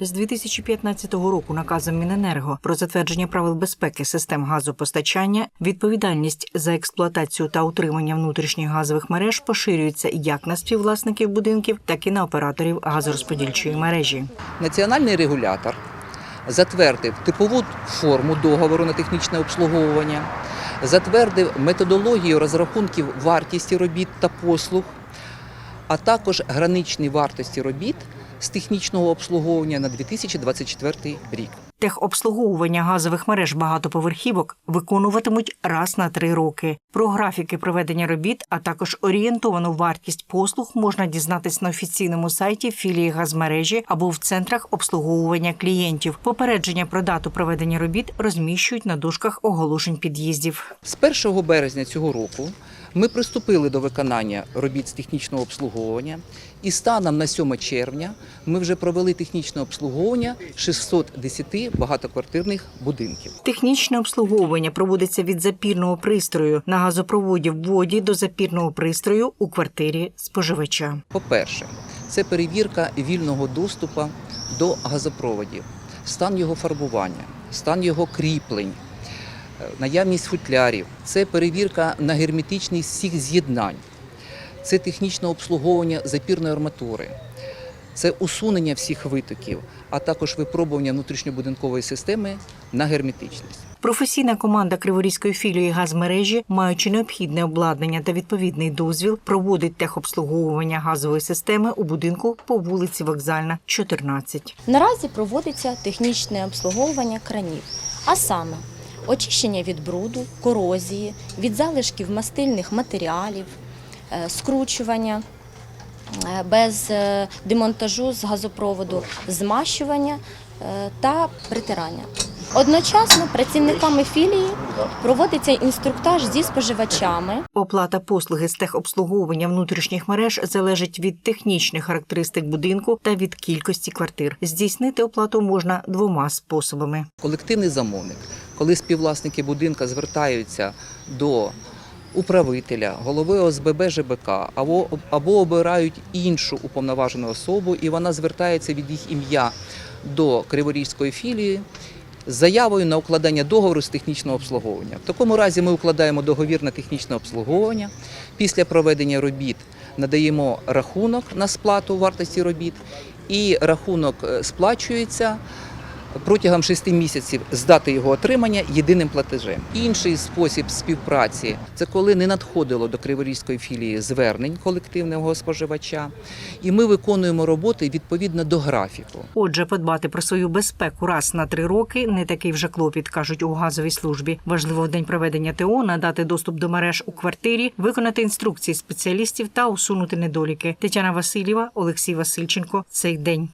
З 2015 року наказом Міненерго про затвердження правил безпеки систем газопостачання відповідальність за експлуатацію та утримання внутрішніх газових мереж поширюється як на співвласників будинків, так і на операторів газорозподільчої мережі. Національний регулятор затвердив типову форму договору на технічне обслуговування, затвердив методологію розрахунків вартості робіт та послуг, а також граничні вартості робіт з технічного обслуговування на 2024 рік. Техобслуговування газових мереж багатоповерхівок виконуватимуть раз на три роки. Про графіки проведення робіт, а також орієнтовану вартість послуг можна дізнатись на офіційному сайті філії газмережі або в центрах обслуговування клієнтів. Попередження про дату проведення робіт розміщують на дужках оголошень під'їздів. З 1 березня цього року ми приступили до виконання робіт з технічного обслуговування, і станом на 7 червня ми вже провели технічне обслуговування 610 багатоквартирних будинків. Технічне обслуговування проводиться від запірного пристрою на газопроводі в воді до запірного пристрою у квартирі споживача. По-перше, це перевірка вільного доступу до газопроводів, стан його фарбування, стан його кріплень, наявність футлярів, це перевірка на герметичність всіх з'єднань, це технічне обслуговування запірної арматури, це усунення всіх витоків, а також випробування внутрішньобудинкової системи на герметичність. Професійна команда Криворізької філії газмережі, маючи необхідне обладнання та відповідний дозвіл, проводить техобслуговування газової системи у будинку по вулиці Вокзальна, 14. Наразі проводиться технічне обслуговування кранів, а саме очищення від бруду, корозії, від залишків мастильних матеріалів, е, скручування е, без е, демонтажу з газопроводу, змащування та притирання. Одночасно працівниками філії проводиться інструктаж зі споживачами Оплата послуги з техобслуговування внутрішніх мереж залежить від технічних характеристик будинку та від кількості квартир. Здійснити оплату можна двома способами. Колективний замовник, коли співвласники будинка звертаються до управителя, голови ОСББ ЖБК або, або обирають іншу уповноважену особу, і вона звертається від їх ім'я до Криворізької філії з заявою на укладання договору з технічного обслуговування. В такому разі ми укладаємо договір на технічне обслуговування. Після проведення робіт надаємо рахунок на сплату вартості робіт, і рахунок е, сплачується протягом 6 місяців з дати його отримання єдиним платежем. Інший спосіб співпраці це коли не надходило до Криворізької філії звернень колективного споживача, і ми виконуємо роботи відповідно до графіку. Отже, подбати про свою безпеку раз на три роки не такий вже клопіт, кажуть у газовій службі. Важливо в день проведення ТО надати доступ до мереж у квартирі, виконати інструкції спеціалістів та усунути недоліки. Тетяна Васильєва, Олексій Васильченко. Цей день.